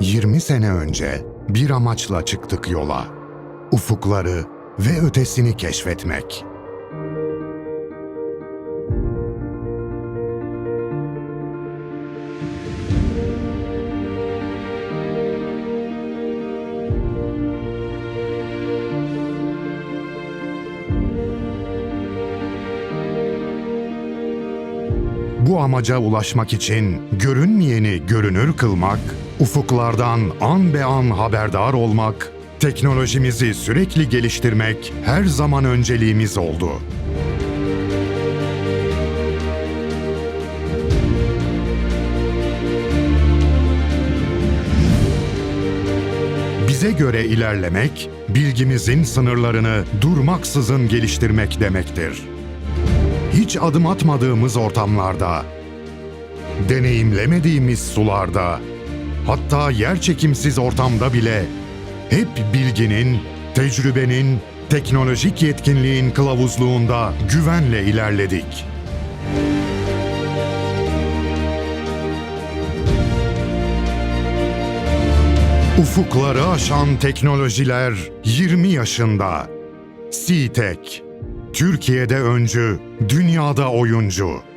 20 sene önce bir amaçla çıktık yola. Ufukları ve ötesini keşfetmek. Bu amaca ulaşmak için görünmeyeni görünür kılmak, ufuklardan an be an haberdar olmak, teknolojimizi sürekli geliştirmek her zaman önceliğimiz oldu. Bize göre ilerlemek, bilgimizin sınırlarını durmaksızın geliştirmek demektir hiç adım atmadığımız ortamlarda, deneyimlemediğimiz sularda, hatta yerçekimsiz ortamda bile hep bilginin, tecrübenin, teknolojik yetkinliğin kılavuzluğunda güvenle ilerledik. Ufukları aşan teknolojiler 20 yaşında. SeaTech Türkiye'de öncü, dünyada oyuncu.